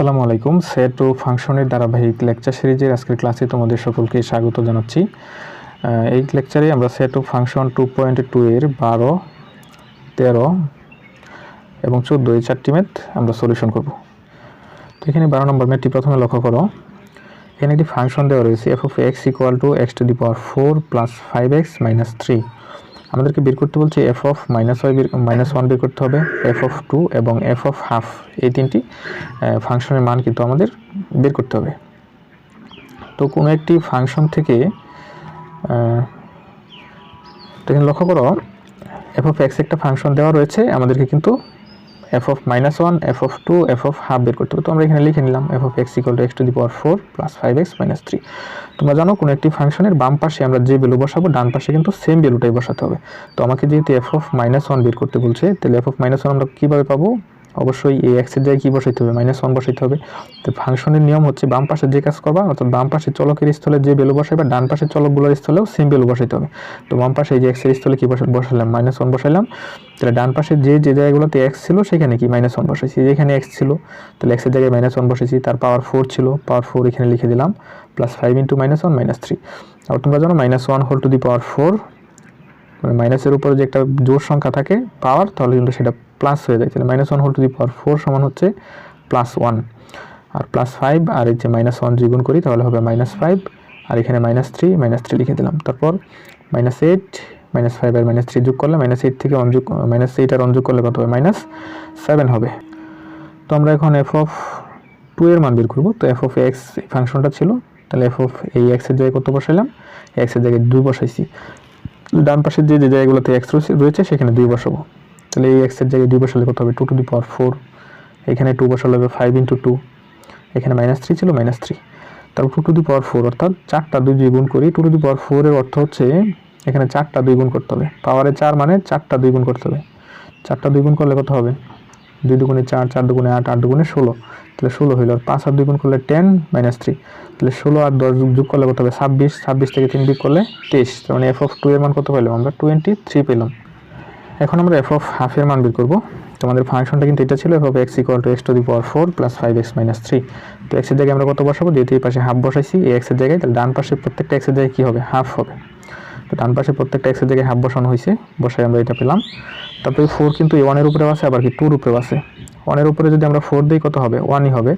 আসসালামু আলাইকুম। সেট ও ফাংশনের ধারাবাহিক লেকচার সিরিজের আজকের ক্লাসে তোমাদের সকলকে স্বাগত জানাচ্ছি। এই লেকচারে আমরা সেট ও ফাংশন টু পয়েন্ট টু এর বারো, তেরো এবং চোদ্দ এই চারটি ম্যাথ আমরা সলিউশন করব। তো এখানে বারো নম্বর ম্যাথটি প্রথমে লক্ষ্য করো। এখানে একটি ফাংশন দেওয়া রয়েছে F of X equal to X to the power four plus five X minus three আমাদেরকে বের করতে বলছে F of minus Y minus one বের করতে হবে এফ অফ টু এবং এফ অফ হাফ এই তিনটি ফাংশনের মান কিন্তু আমাদের বের করতে হবে। তো কোনো একটি ফাংশন থেকে এখানে লক্ষ্য করো এফ অফ এক্স একটা ফাংশন দেওয়া রয়েছে, আমাদেরকে কিন্তু F of minus one F of two F of half বের করতে হবে। তো আমরা এখানে লিখে নিলাম F of X equal to X to the power four plus five X minus three তোমরা জানো কোনো একটি ফাংশনের বাম পাশে আমরা যে ভ্যালু বসাবো, ডান পাশে কিন্তু সেম ভ্যালুটাই বসাতে হবে। তো আমাকে যেহেতু এফ অফ মাইনাস ওয়ান বের করতে বলছে, তাহলে এফ অফ মাইনাস ওয়ান আমরা কীভাবে পাবো? অবশ্যই এই এক্সের জায়গায় কী বসাইতে হবে? মাইনাস ওয়ান বসাইতে হবে। তো ফাংশনের নিয়ম হচ্ছে বাম পাশে যে কাজ করবা, অর্থাৎ বাম পাশে চলকের স্থলে যে ভ্যালু বসাইবা, ডান পাশে চলকগুলোর স্থলেও সেম ভ্যালু বসাইতে হবে। তো বাম পাশে এই যে এক্সের স্থলে কী বসা বসালাম মাইনাস ওয়ান বসাইলাম। তাহলে ডান পাশে যে যে জায়গাগুলোতে এক্স ছিল, সেখানে কি মাইনাস ওয়ান বসাইছি? যেখানে এক্স ছিল, তাহলে এক্সের জায়গায় মাইনাস ওয়ান বসেছি তার পাওয়ার ফোর ছিল। পাওয়ার ফোর এখানে লিখে দিলাম। Plus five into minus one minus three আর তোমরা জানো minus one whole to the power four মানে মাইনাসের উপরে যে একটা জোর সংখ্যা থাকে পাওয়ার তাহলে কিন্তু সেটা প্লাস হয়ে যায় তাহলে minus one whole to the power four সমান হচ্ছে প্লাস ওয়ান আর প্লাস ফাইভ আর এই যে মাইনাস ওয়ান দ্বিগুণ করি, তাহলে হবে মাইনাস ফাইভ আর এখানে মাইনাস থ্রি মাইনাস থ্রি লিখে দিলাম। তারপর মাইনাস এইট মাইনাস ফাইভ আর মাইনাস থ্রি যোগ করলে মাইনাস এইট থেকে অনযোগ মাইনাস এইট আর অনযোগ করলে কত হবে? মাইনাস সেভেন হবে। তো আমরা এখন এফ অফ টু এর মান বের করব। তো এফ অফ এক্স ফাংশনটা ছিল। তাহলে এফ অফ এই এক্সের জায়গায় কত বসাইলাম? এক্সের জায়গায় দুই বসাইছি। ডান পাশের যে যে জায়গাগুলোতে এক্স রয়েছে, সেখানে দুই বসাবো। তাহলে এই এক্সের জায়গায় দুই বসালে কত হবে? Two to the power four এখানে টু বসালে হবে ফাইভ ইন্টু টু এখানে মাইনাস থ্রি ছিল মাইনাস থ্রি তারপর two to the power four অর্থাৎ চারটা দুই দুই গুণ করি টু টু দি পাওয়ার ফোরের অর্থ হচ্ছে এখানে চারটা দুই গুণ করতে হবে। পাওয়ারে চার মানে চারটা দুই গুণ করতে হবে। চারটা দুই গুণ করলে কত হবে? দুই দুগুণে চার চার দুগুণে আট আট দুগুণে ষোলো। তাহলে ষোলো হইল, আর পাঁচ আর দুই গুণ করলে টেন মাইনাস থ্রি তাহলে ষোলো আর দশ যোগ করলে কত হবে? ছাব্বিশ। ছাব্বিশ থেকে তিন বিয়োগ করলে তেইশ। তার মানে এফ অফ টু এর মান কত পেলাম আমরা টোয়েন্টি থ্রি পেলাম। এখন আমরা এফ অফ হাফের মান বের করব। তোমাদের ফাংশনটা কিন্তু এটা ছিল F of X equal to X to the power four plus five X minus three তো এক্সের জায়গায় আমরা কত বসাবো? যেহেতু এই পাশে হাফ বসাইছি, এই এক্সের জায়গায়, তাহলে ডান পাশে প্রত্যেকটা এক্সের জায়গায় কী হবে? হাফ হবে। তো ডান পাশে প্রত্যেকটা এক্সের জায়গায় হাফ বসানো হয়েছে বসাই আমরা এটা পেলাম। তারপরে ফোর কিন্তু এই ওয়ানের উপরেও আছে, আবার কি টুর উপরেও আছে। ওয়ানের উপরে যদি আমরা ফোর দিই, কত হবে? ওয়ানই হবে।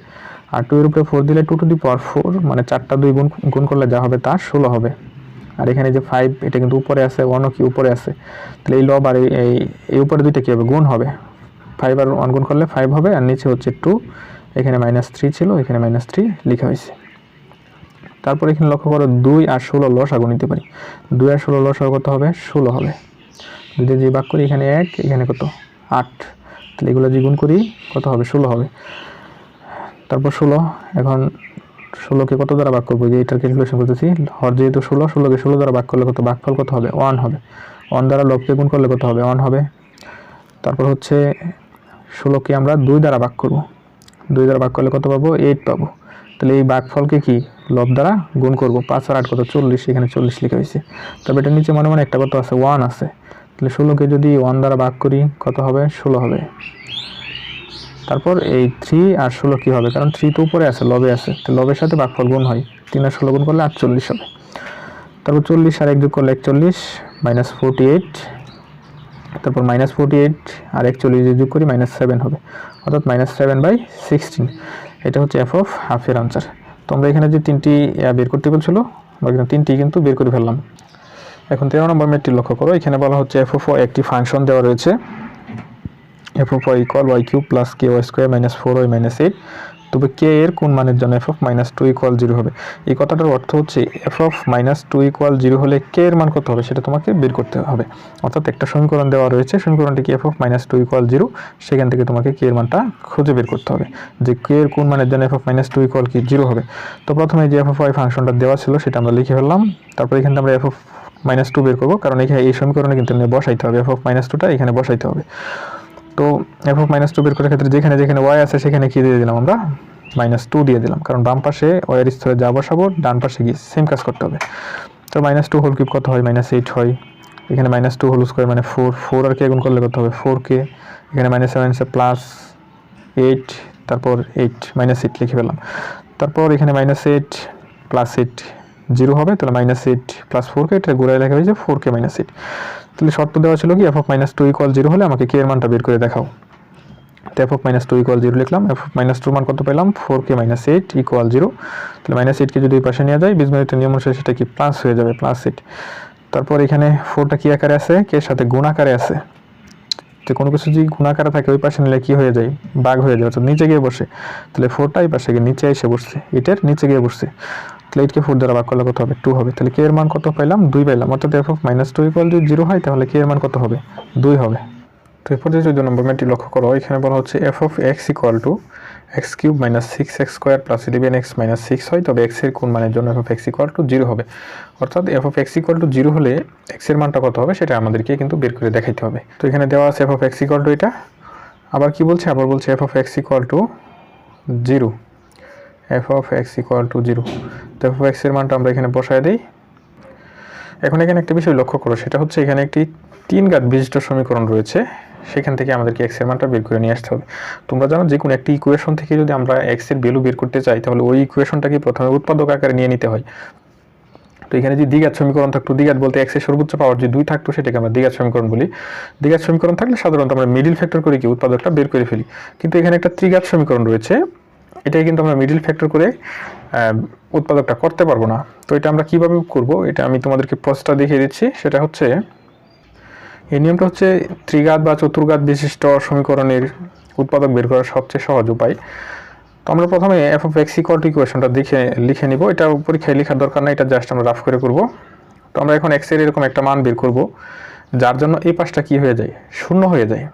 আর টু এর উপরে ফোর দিলে two to the power four মানে চারটা দুই গুণ গুণ করলে যা হবে তা ষোলো হবে। আর এখানে যে ফাইভ এটা কিন্তু উপরে আছে ওয়ানও কি উপরে আছে? তাহলে এই লব আর এই- এই উপরে দুইটা কী হবে? গুণ হবে। ফাইভ আর ওয়ান গুণ করলে ফাইভ হবে, আর নিচে হচ্ছে টু এখানে মাইনাস থ্রি ছিল, এখানে মাইনাস থ্রি লেখা হয়েছে। তারপর এখানে লক্ষ্য করো, দুই আর ষোলো লস আগুন নিতে পারি। দুই আর ষোলো লস কত হবে? ষোলো হবে। দুইটা যে বাক করি, এখানে এক, এখানে কত? আট। তাহলে এগুলো যে গুণ করি, কত হবে? ষোলো হবে। তারপর ষোলো, এখন ষোলোকে কত দ্বারা ভাগ করব? যে এটার ক্যালকুলেশন করতেছি, হর যেহেতু ষোলো, ষোলোকে ষোলো দ্বারা ভাগ করলে কত? ভাগফল কত হবে? ওয়ান হবে। ওয়ান দ্বারা লবকে গুণ করলে কত হবে? ওয়ান হবে। তারপর হচ্ছে ষোলোকে আমরা দুই দ্বারা ভাগ করব। দুই দ্বারা ভাগ করলে কত পাবো? এইট পাবো। তাহলে এই ভাগফলকে কি? লব দ্বারা গুণ করব। পাঁচ আর আট কত? চল্লিশ। এখানে চল্লিশ লিখে হয়েছে। তবে এটার নিচে মনে মনে একটা কত আছে ওয়ান আছে। তাহলে ষোলোকে যদি ওয়ান দ্বারা ভাগ করি, কত হবে? ষোলো হবে। তারপর এই থ্রি আর ষোলো কী হবে? কারণ থ্রি তো উপরে আছে লবে আছে। তো লবের সাথে ভাগফল গুণ হয়। তিন আর ষোলো গুণ করলে আটচল্লিশ হবে। তারপর চল্লিশ আর এক যোগ করলে একচল্লিশ মাইনাস ফোরটি এইট তারপর মাইনাস ফোরটি এইট আর একচল্লিশ যোগ করি মাইনাস সেভেন হবে। অর্থাৎ মাইনাস সেভেন বাই সিক্সটিন এটা হচ্ছে এফ অফ হাফের আনসার তোমরা এখানে যে তিনটি বের করতে বলছিল কিন্তু তিনটি কিন্তু বের করে ফেললাম। এখন তেরো নম্বর মেটটি লক্ষ্য করো। এখানে বলা হচ্ছে এফ অফ একটি ফাংশন দেওয়া রয়েছে। F of Y equal Y cube plus K Y square minus four Y minus eight তবে কে এর কোন মানের জন্য F of minus two equal zero হবে। এই কথাটার অর্থ হচ্ছে F of minus two equal zero হলে কে এর মান কত হবে? সেটা তোমাকে বের করতে হবে। অর্থাৎ একটা সমীকরণ দেওয়া রয়েছে সমীকরণটি কি F of minus two equal zero সেখান থেকে তোমাকে কে এর মানটা খুঁজে বের করতে হবে? যে কে এর কোন মানের জন্য F of minus two equal কি জিরো হবে। তো প্রথমে যে এফ অফ ওয়াই ফাংশনটা দেওয়া ছিল সেটা আমরা লিখে ফেললাম তারপর এখানে আমরা এফ অফ মাইনাস টু বের করব কারণ এখানে এই সমীকরণে কিন্তু বসাইতে হবে এফ অফ মাইনাস টুটা এখানে বসাইতে হবে। তো এফ অফ মাইনাস টু বের করার ক্ষেত্রে যেখানে যেখানে ওয়াই আছে সেখানে কি দিয়ে দিলাম আমরা? মাইনাস টু দিয়ে দিলাম। কারণ বাম পাশে ওয়াইয়ের স্তরে যা বসাবো, ডান পাশে গিয়ে সেম কাজ করতে হবে। তো মাইনাস টু হোল কিউব কত হয়? মাইনাস এইট হয়। এখানে মাইনাস টু হোল স্কোয়ার মানে ফোর ফোর আর কে গুণ করলে কত হবে? ফোর কে এখানে মাইনাস সেভেন প্লাস এইট তারপর এইট মাইনাস এইট লিখে পেলাম তারপর এখানে minus eight plus eight zero হবে। তাহলে minus eight plus four K এটা ঘুরে লেখা হয়েছে ফোর কে মাইনাস এইট তাহলে শর্ত দেওয়া ছিল কি F of minus two equal zero হলে আমাকে কে এর মানটা বের করে দেখাও। তো F of minus two equal zero লিখলাম এফ অফ মাইনাস টু মান কত পেলাম? Four K minus eight equal zero তাহলে মাইনাস এইটকে যদি এই পাশে নিয়ে যায়, বীজগণিতের নিয়ম অনুসারে সেটা কি প্লাস হয়ে যাবে প্লাস এইট তারপর এখানে ফোরটা কী আকারে আছে? কে সাথে গুণ আকারে আছে। তো কোনো কিছু যদি গুণাকারে থাকে, ওই পাশে নিলে কী হয়ে যায়? বাঘ হয়ে যায়, অর্থাৎ নিচে গিয়ে বসে। তাহলে ফোরটা এই পাশে গিয়ে নিচে এসে বসছে এটার নিচে গিয়ে বসছে। তাহলে এইটকে ফোর দ্বারা ভাগ করলে কত হবে? টু হবে। তাহলে কে এর মান কত পাইলাম? দুই পাইলাম। অর্থাৎ F of minus two equal যদি জিরো হয়, তাহলে কে এর মান কত হবে? দুই হবে। তো এরপর যে চোদ্দ নম্বর ম্যাটটি লক্ষ্য করো, এখানে বলা হচ্ছে F of X equal to X cube minus six X square plus eleven X minus six হয়, তবে এক্সের কোন মানের জন্য F of X equal to zero হবে? অর্থাৎ F of X equal to zero হলে এক্সের মানটা কত হবে, সেটা আমাদেরকে কিন্তু বের করে দেখাইতে হবে। তো এখানে দেওয়া আছে F of X equal to এটা। আবার কি বলছে? আবার বলছে F of X equal to zero F of X equal to zero তো এফ অফ এক্সের মানটা আমরা এখানে বসায় দিই। এখন এখানে একটা বিষয় লক্ষ্য করো, সেটা হচ্ছে এখানে একটি তিন ঘাত বিশিষ্ট সমীকরণ রয়েছে। সেখান থেকে আমাদেরকে এক্সের মানটা বের করে নিয়ে আসতে হবে। তোমরা জানো যে কোনো একটি ইকুয়েশন থেকে যদি আমরা এক্সের ভ্যালু বের করতে চাই, তাহলে ওই ইকুয়েশনটাকে প্রথমে উৎপাদক আকারে নিয়ে নিতে হয়। তো এখানে যে দ্বিঘাত সমীকরণ থাকতো, দ্বিঘাত বলতে এক্সের সর্বোচ্চ পাওয়ার যে দুই থাকতো, সেটাকে আমরা দ্বিঘাত সমীকরণ বলি। দ্বিঘাত সমীকরণ থাকলে সাধারণত আমরা মিডিল ফ্যাক্টর করে কি উৎপাদকটা বের করে ফেলি। কিন্তু এখানে একটা ত্রিঘাত সমীকরণ রয়েছে। এটাই কিন্তু আমরা মিডিল ফ্যাক্টর করে উৎপাদকটা করতে পারব না। তো এটা আমরা কীভাবে করব? এটা আমি তোমাদেরকে প্রসেসটা দেখিয়ে দিচ্ছি। সেটা হচ্ছে, এই নিয়মটা হচ্ছে ত্রিঘাত বা চতুর্ঘাত বিশিষ্ট সমীকরণের উৎপাদক বের করার সবচেয়ে সহজ উপায়। তো আমরা প্রথমে F of X equal to ইকুয়েশনটা দেখে, লিখে নিব। এটা পরীক্ষায় লেখার দরকার নাই, এটা জাস্ট আমরা রাফ করে করব। তো আমরা এখন এক্সের এরকম একটা মান বের করব, যার জন্য এই পাশটা কি হয়ে যায়? শূন্য হয়ে যায়।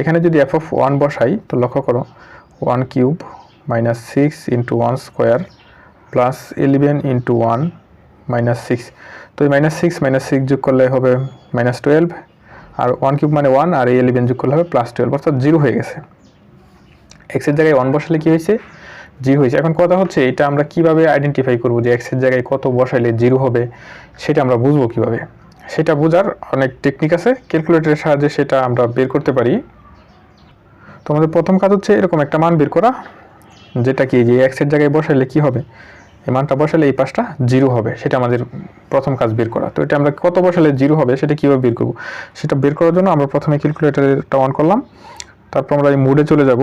এখানে যদি এফ অফ ওয়ান বসাই, তো লক্ষ্য করো one cube minus six into one square plus eleven into one minus six তো এই মাইনাস সিক্স মাইনাস সিক্স যোগ করলে হবে মাইনাস টুয়েলভ আর ওয়ান কিউব মানে ওয়ান আর এই ইলেভেন যোগ করলে হবে প্লাস টুয়েলভ অর্থাৎ জিরো হয়ে গেছে। এক্সের জায়গায় ওয়ান বসালে কি হয়েছে? জিরো হয়েছে। এখন কথা হচ্ছে, এটা আমরা কীভাবে আইডেন্টিফাই করব যে এক্সের জায়গায় কত বসাইলে জিরো হবে, সেটা আমরা বুঝব কীভাবে? সেটা বোঝার অনেক টেকনিক আছে ক্যালকুলেটরের সাহায্যে সেটা আমরা বের করতে পারি। তো আমাদের প্রথম কাজ হচ্ছে এরকম একটা মান বের করা। যেটা কি, যে এক্সের জায়গায় বসালে কি হবে? এই মানটা বসালে এই পাশটা জিরো হবে, সেটা আমাদের প্রথম কাজ বের করা। তো এটা আমরা কত বসালে জিরো হবে, সেটা কীভাবে বের করব? সেটা বের করার জন্য আমরা প্রথমে ক্যালকুলেটারটা অন করলাম, তারপর আমরা এই মুডে চলে যাব।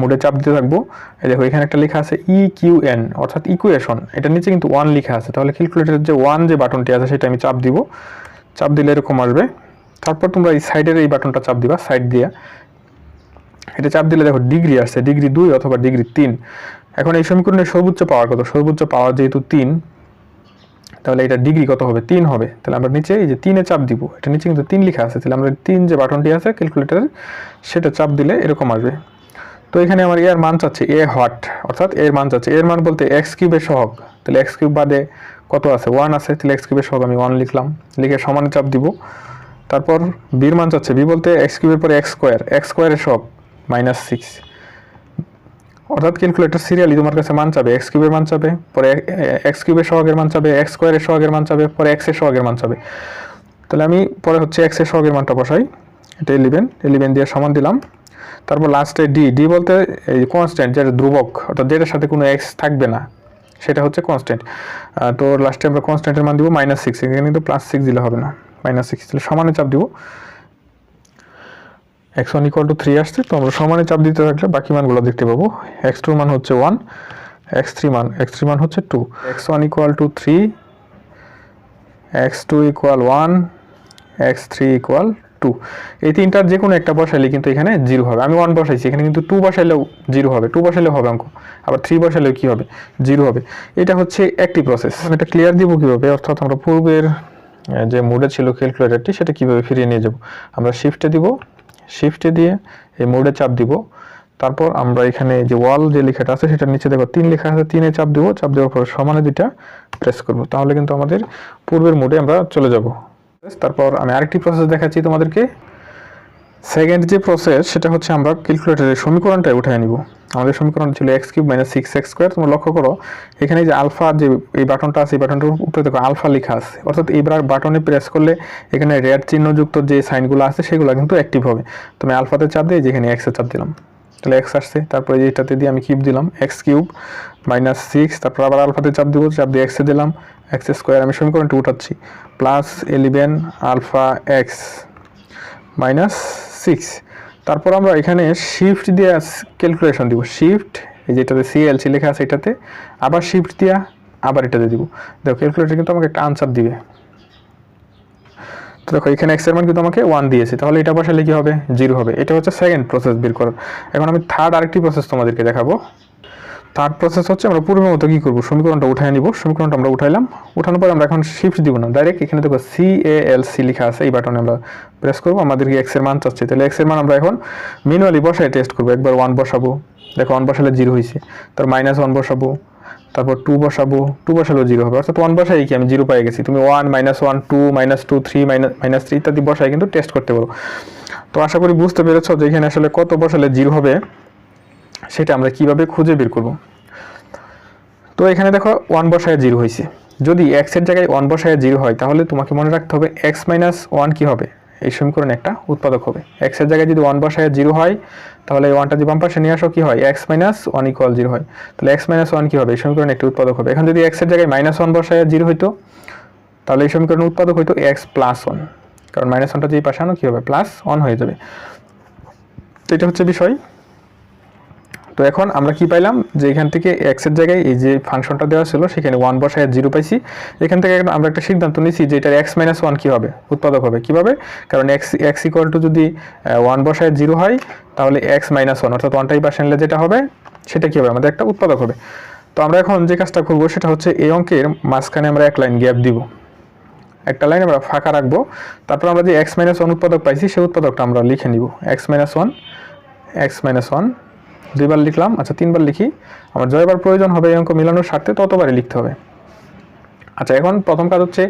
মুডে চাপ দিতে থাকব, এই দেখো এখানে একটা লেখা আছে ই কিউ এন অর্থাৎ ইকুয়েশন এটার নিচে কিন্তু ওয়ান লেখা আছে, তাহলে ক্যালকুলেটারের যে ওয়ান যে বাটনটি আছে, সেটা আমি চাপ দিব। চাপ দিলে এরকম আসবে। তারপর তোমরা এই সাইডের এই বাটনটা চাপ দিবা সাইড দিয়ে। এটা চাপ দিলে দেখো ডিগ্রি আসছে, ডিগ্রি দুই অথবা ডিগ্রি তিন। এখন এই সমীকরণের সর্বোচ্চ পাওয়ার কত? সর্বোচ্চ পাওয়ার যেহেতু তিন, তাহলে এটা ডিগ্রি কত হবে? তিন হবে। তাহলে আমরা নিচে এই যে তিনে চাপ দিব, এটা নিচে কিন্তু তিন লেখা আছে, তাহলে আমরা তিন যে বাটনটি আছে ক্যালকুলেটারের সেটা চাপ দিলে এরকম আসবে। তো এখানে আমার এর মান চাচ্ছে এ হট অর্থাৎ এর মান চাচ্ছে, এর মান বলতে এক্স কিউবের সহগ। তাহলে এক্স কিউব বাদে কত আছে? ওয়ান আছে। তাহলে এক্স কিউবের সহগ আমি ওয়ান লিখলাম। লিখে সমানে চাপ দিব। তারপর বির মান চাচ্ছে বি বলতে এক্স কিউবের পরে এক্স স্কোয়ার এক্স স্কোয়ারের সহগ। মাইনাস সিক্স অর্থাৎ ক্যালকুলেটর সিরিয়ালি তোমার কাছে মান চাবে এক্স কিউবের মান চাবে, পরে এক্স কিউবের সহগের মান চাবে এক্স স্কোয়ারের সহগের মান চাবে, পরে এক্সের সহগের মান চাবে। তাহলে আমি পরে হচ্ছে এক্সের সহগের মানটা বসাই, এটা ইলেভেন ইলেভেন দিয়ে সমান দিলাম। তারপর লাস্টে ডি ডি বলতে এই কনস্ট্যান্ট যেটা ধ্রুবক, অর্থাৎ যেটার সাথে কোনো এক্স থাকবে না, সেটা হচ্ছে কনস্ট্যান্ট তো লাস্টে আমরা কনস্ট্যান্টের মান দিব মাইনাস সিক্স এখানে কিন্তু প্লাস সিক্স দিলে হবে না। মাইনাস সিক্স তাহলে সমানে চাপ দিব। X one equal to three আসছে, তো আমরা সমানে চাপ দিতে থাকলে বাকি মানগুলো দেখতে পাবো। এক্স টুর মান হচ্ছে ওয়ান এক্স থ্রি মান এক্স থ্রি মান হচ্ছে two X one equal to three X two equal one X three equal to two তিনটার যে কোনো একটা বসাইলে কিন্তু এখানে জিরো হবে। আমি ওয়ান বসাইছি, এখানে কিন্তু টু বসাইলেও জিরো হবে। টু বসাইলেও হবে অঙ্ক। আবার থ্রি বসাইলেও কী হবে? জিরো হবে। এটা হচ্ছে একটি প্রসেস আমি এটা ক্লিয়ার দিব কীভাবে? অর্থাৎ আমরা পূর্বের যে মোডে ছিল ক্যালকুলেটারটি সেটা কীভাবে ফিরিয়ে নিয়ে যাব? আমরা শিফটে দিব। শিফটে দিয়ে এই মোডে চাপ দিব। তারপর আমরা এখানে যে ওয়াল যে লেখাটা আছে, সেটার নিচে দেখো তিন লেখা আছে, তিনে চাপ দিব, চাপ দেওয়ার পর সমানে দুইটা প্রেস করব। তাহলে কিন্তু আমাদের পূর্বের মোডে আমরা চলে যাব। তারপর আমি আরেকটি প্রসেস দেখাচ্ছি তোমাদেরকে। সেকেন্ড যে প্রসেস সেটা হচ্ছে আমরা ক্যালকুলেটরের সমীকরণটা উঠায় নিব। আমাদের সমীকরণ ছিল X cube minus six X square তোমরা লক্ষ্য করো, এখানে যে আলফা যে এই বাটনটা আছে, এই বাটনটার উপরে দেখো আলফা লেখা আছে। অর্থাৎ এই বাটনে প্রেস করলে এখানে রেড চিহ্নযুক্ত যে সাইনগুলো আছে, সেগুলো কিন্তু অ্যাক্টিভ হবে। তো আমি আলফাতে চাপ দিয়ে যেখানে এক্সে চাপ দিলাম। তাহলে এক্স আসছে, তারপরে এইটাতে দিয়ে আমি কিউব দিলাম এক্স কিউব মাইনাস সিক্স তারপর আবার আলফাতে চাপ দিব, চাপ দিয়ে এক্সে দিলাম এক্স স্কোয়ার আমি সমীকরণটি উঠাচ্ছি। Plus eleven alpha X minus six তারপর আমরা এখানে শিফট দিয়ে ক্যালকুলেশন দিব। শিফট এই যেটাতে সিএলসি লেখা আছে এটাতে, আবার শিফট দিয়া আবার এটাতে দিব। দেখো ক্যালকুলেটর কিন্তু আমাকে একটা আনসার দিবে। তো দেখো, এখানে এক্সের মান কিন্তু আমাকে ওয়ান দিয়েছে। তাহলে এটা বসালে কী হবে? জিরো হবে। এটা হচ্ছে সেকেন্ড প্রসেস বের করার। এখন আমি থার্ড আরেকটি প্রসেস তোমাদেরকে দেখাবো। থার্ড প্রসেস হচ্ছে আমরা পূর্বের মতো কী করব? সমীকরণটা উঠায় নিব। সমীকরণটা আমরা উঠাইলাম। উঠানোর পর আমরা এখন শিফট দিব না। ডাইরেক্ট এখানে দেখো সি এ এল সি লেখা আছে। এই বাটনে আমরা প্রেস করব। আমাদেরকে এক্সের মান চাচ্ছে। তাহলে এক্সের মান আমরা এখন ম্যানুয়ালি বসায় টেস্ট করব। একবার ওয়ান বসাবো। দেখো ওয়ান বসালে জিরো হয়েছে। তার মাইনাস ওয়ান বসাবো। তারপর টু বসাবো। টু বসালেও জিরো হবে। অর্থাৎ ওয়ান বসাই কি? আমি জিরো পাই গেছি। তুমি one minus one two minus two three minus minus three ইত্যাদি বসাই কিন্তু টেস্ট করতে পারো। তো আশা করি বুঝতে পেরেছ যে এখানে আসলে কত বসালে জিরো হবে। সেটা আমরা কীভাবে খুঁজে বের করব? তো এখানে দেখো ওয়ান বসায় জিরো হয়েছে। যদি এক্সের জায়গায় ওয়ান বসায় জিরো হয়, তাহলে তোমাকে মনে রাখতে হবে এক্স মাইনাস ওয়ান কী হবে? এই সমীকরণে একটা উৎপাদক হবে। এক্সের জায়গায় যদি ওয়ান বসায় জিরো হয়, তাহলে ওয়ানটা যদি বাম পাশে নিয়ে আসো, কী হয়? X minus one equal zero হয়। তাহলে এক্স মাইনাস ওয়ান কী হবে? এই সমীকরণে একটি উৎপাদক হবে। এখন যদি এক্সের জায়গায় মাইনাস ওয়ান বসায় জিরো হইতো, তাহলে এই সমীকরণের উৎপাদক হইতো এক্স প্লাস ওয়ান কারণ মাইনাস ওয়ানটা যেই পাশে আনো, কী হবে? প্লাস ওয়ান হয়ে যাবে। তো এটা হচ্ছে বিষয়। তো এখন আমরা কি পাইলাম? যে এখান থেকে এক্সের জায়গায় এই যে ফাংশনটা দেওয়া ছিল, সেখানে ওয়ান বসায় জিরো পাইছি। এখান থেকে আমরা একটা সিদ্ধান্ত নিছি যে এটার এক্স মাইনাস ওয়ান কী হবে? উৎপাদক হবে। কীভাবে? কারণ এক্স এক্স ইকুয়াল টু যদি ওয়ান বসায় জিরো হয়, তাহলে এক্স মাইনাস ওয়ান অর্থাৎ ওয়ানটাই পাশে নিলে যেটা হবে, সেটা কী হবে? আমাদের একটা উৎপাদক হবে। তো আমরা এখন যে কাজটা করব, সেটা হচ্ছে এই অঙ্কের মাঝখানে আমরা এক লাইন গ্যাপ দিব। একটা লাইন আমরা ফাঁকা রাখব। তারপর আমরা যে এক্স মাইনাস ওয়ান উৎপাদক পাইছি, সেই উৎপাদকটা আমরা লিখে নিব। X minus one X minus one দুইবার লিখলাম আচ্ছা তিনবার লিখি। আমার যতবার প্রয়োজন হবে এই অঙ্ক মিলানোর স্বার্থে ততবারই লিখতে হবে। আচ্ছা এখন প্রথম কাজ হচ্ছে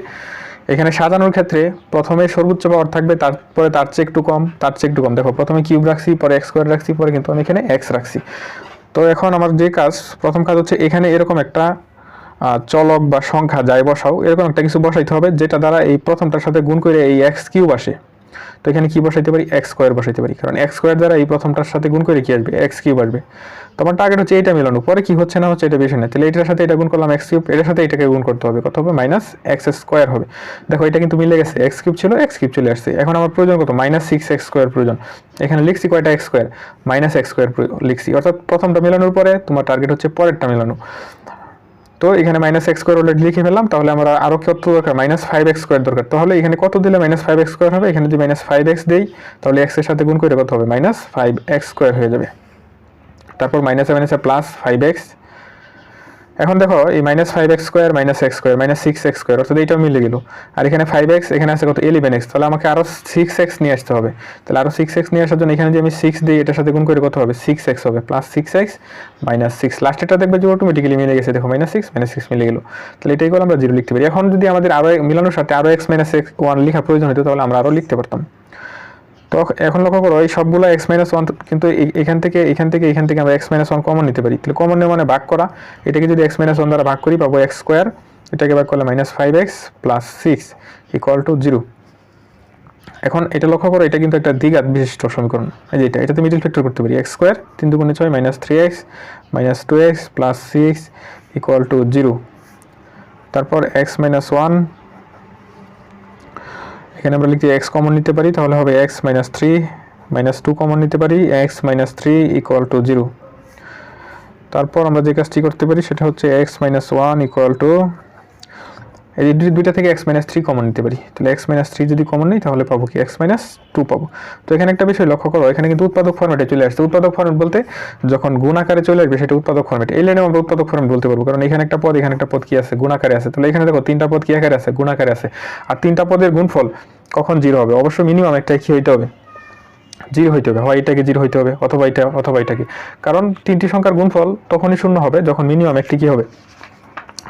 এখানে সাজানোর ক্ষেত্রে প্রথমে সর্বোচ্চ পাওয়ার থাকবে, তারপরে তার চেয়ে একটু কম, তার চেয়ে একটু কম। দেখো, প্রথমে কিউব রাখছি, পরে এক্স স্কোয়ার রাখছি, পরে কিন্তু আমি এখানে এক্স রাখছি। তো এখন আমার যে কাজ, প্রথম কাজ হচ্ছে এখানে এরকম একটা চলক বা সংখ্যা যাই বসাও, এরকম একটা কিছু বসাইতে হবে, যেটা দ্বারা এই প্রথমটার সাথে গুণ করে এই এক্স কিউব আসে। তো এখানে কি বসাইতে পারি? এক্স স্কোয়ার বসাইতে পারি। কারণ এক্স স্কোয়ার দ্বারা এই প্রথমটার সাথে গুণ করে কি আসবে? এক্স কিউব আসবে। তোমার টার্গেট হচ্ছে এইটা মেলানো। পরে কি হচ্ছে না হচ্ছে এটা বেশি না। তাহলে এটার সাথে এটা গুণ করলাম এক্স কিউব এটার সাথে এটাকে গুণ করতে হবে। কত হবে? মাইনাস এক্স স্কোয়ার হবে। দেখো, এটা কিন্তু মিলে গেছে। এক্স কিউব ছিল এক্স কিউব চলে আসছে। এখন আমার প্রয়োজন কত? মাইনাস সিক্স এক্স স্কোয়ার প্রয়োজন। এখানে লিখছি কয়টা X square minus X square লিখছি। অর্থাৎ প্রথমটা মেলানোর পরে তোমার টার্গেট হচ্ছে পরেরটা মেলানো। তো এখানে মাইনাস এক্স স্কোয়ার অলরেডি লিখে ফেললাম, তাহলে আমরা আরও কত দরকার মাইনাস ফাইভ এক্স স্কোয়ার দরকার। তাহলে এখানে কত দিলে মাইনাস ফাইভ এক্স স্কোয়ার হবে? এখানে যদি মাইনাস ফাইভ এক্স দিই, তাহলে এক্সের সাথে গুণ করে কত হবে? মাইনাস ফাইভ এক্স স্কোয়ার হয়ে যাবে। তারপর মাইনাসে মাইনাসে প্লাস ফাইভ এক্স এখন দেখো, এই minus five X square minus X square minus six X square অর্থাৎ এইটাও মিলে গেল। আর এখানে ফাইভ এক্স এখানে আছে কত? ইলেভেন এক্স তাহলে আমাকে আরও সিক্স এক্স নিয়ে আসতে হবে। তাহলে আরও সিক্স এক্স নিয়ে আসার জন্য এখানে যে আমি সিক্স দিই, এটার সাথে গুণ করে কত হবে? সিক্স এক্স হবে। Plus six X minus six লাস্টেরটা দেখবে যে অটোমেটিক্যালি মিলে গেছে। দেখো মাইনাস সিক্স মাইনাস সিক্স মিলে গেল। তাহলে এটাই করে আমরা জিরো লিখতে পারি। এখন যদি আমাদের আরও মিলানোর সাথে আরও এক্স মাইনাস এক্স ওয়ান লেখা প্রয়োজন হতো, তাহলে আমরা আরও লিখতে পারতাম। তো এখন লক্ষ্য করো, এই সবগুলো এক্স মাইনাস ওয়ান কিন্তু এখান থেকে এখান থেকে এখান থেকে আমরা এক্স মাইনাস ওয়ান কমন নিতে পারি। তাহলে কমন মানে ভাগ করা। এটাকে যদি এক্স মাইনাস ওয়ান দ্বারা ভাগ করি, পাবো এক্স স্কোয়ার এটাকে ভাগ করলে minus five X plus six equal to zero এখন এটা লক্ষ্য করো, এটা কিন্তু একটা দ্বিঘাত বিশিষ্ট সমীকরণ। এই যে এটা, এটাতে মিডিল ফ্যাক্টর করতে পারি। এক্স স্কোয়ার তিন দুগুণে ছয় minus three X minus two X plus six equal to zero তারপর এক্স মাইনাস ওয়ান এখানে আমরা লিখছি এক্স কমন নিতে পারি, তাহলে হবে X minus three minus two common নিতে পারি X minus three equal to zero তারপর আমরা যে কাজটি করতে পারি, সেটা হচ্ছে X minus one equal to দুইটা থেকে এক্স মাইনাস থ্রি কমন নিতে পারি। তাহলে এক্স মাইনাস থ্রি যদি কমন নিই, তাহলে পাবো কি এক্স মাইনাস টু পাবো। তো এখানে একটা বিষয় লক্ষ্য করো, এখানে কিন্তু উৎপাদক ফর্মেটে চলে আসছে। উৎপাদক ফর্মেট বলতে যখন গুণ আকারে চলে আসবে, সেটা উৎপাদক ফর্মেট এই লাইনে আমরা উৎপাদক ফর্মেট বলতে পারব, কারণ এখানে একটা পদ, এখানে একটা পদ কি আছে? গুণ আকারে আছে। তাহলে এখানে দেখো, তিনটা পদ কি আকারে আছে? গুণ আকারে আছে। আর তিনটা পদের গুণফল কখন জিরো হবে? অবশ্যই মিনিমাম একটা কি হইতে হবে? জিরো হইতে হবে। হয় এটাকে জিরো হইতে হবে, অথবা এটা, অথবা এটাকে। কারণ তিনটি সংখ্যার গুণফল তখনই শূন্য হবে, যখন মিনিমাম একটি কি হবে?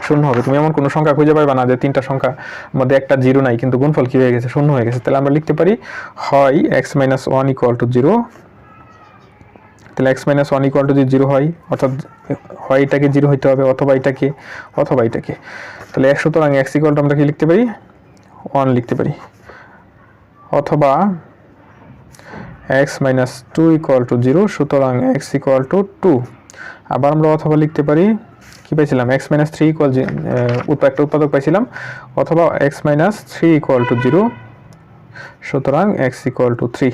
শূন্য হবে। তুমি এমন কোনো সংখ্যা খুঁজে পাবে না যে তিনটা সংখ্যা মধ্যে একটা জিরো নাই, কিন্তু গুণফল কি হয়ে গেছে? শূন্য হয়ে গেছে। তাহলে আমরা লিখতে পারি, হয় X minus one equal to zero তাহলে X minus one equal to যদি জিরো হয়, অর্থাৎ হয় এটাকে জিরো হইতে হবে, অথবা এটাকে অথবা এটাকে। তাহলে এক সুতরাং এক্স ইকুয়াল টু আমরা কি লিখতে পারি? ওয়ান লিখতে পারি। অথবা X minus two equal to zero সুতরাং এক্স ইকুয়াল টু টু আবার আমরা অথবা লিখতে পারি কি পাইছিলাম? এক্স মাইনাস থ্রি ইকুয়াল একটা উৎপাদক পাইছিলাম, অথবা X minus three equal to zero সুতরাং এক্স ইকুয়াল টু থ্রি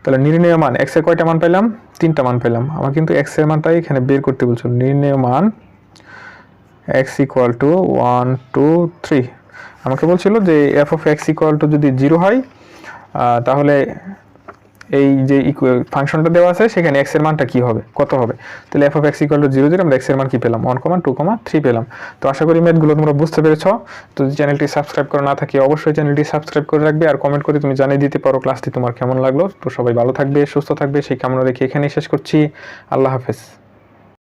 তাহলে নির্ণয় মান এক্সের কয়টা মান পেলাম তিনটা মান পেলাম আমার কিন্তু এক্সের মানটাই এখানে বের করতে বলছো। নির্ণয় মান X equal to one two three আমাকে বলছিল যে F of X equal to যদি জিরো হয় তাহলে এই যে ফাংশনটা দেওয়া আছে, সেখানে এক্সের মানটা কি হবে? কত হবে? তাহলে F of X equal to zero zero আমরা এক্সের মান কি পেলাম? One comma two comma three পেলাম। তো আশা করি ম্যাথগুলো তোমরা বুঝতে পেরেছ। তো চ্যানেলটি সাবস্ক্রাইব করে না থাকে, অবশ্যই চ্যানেলটি সাবস্ক্রাইব করে রাখবে। আর কমেন্ট করে তুমি জানিয়ে দিতে পারো ক্লাসটি তোমার কেমন লাগল। তো সবাই ভালো থাকবে, সুস্থ থাকবে। সেই কামনা রেখে এখানেই শেষ করছি। আল্লাহ হাফেজ।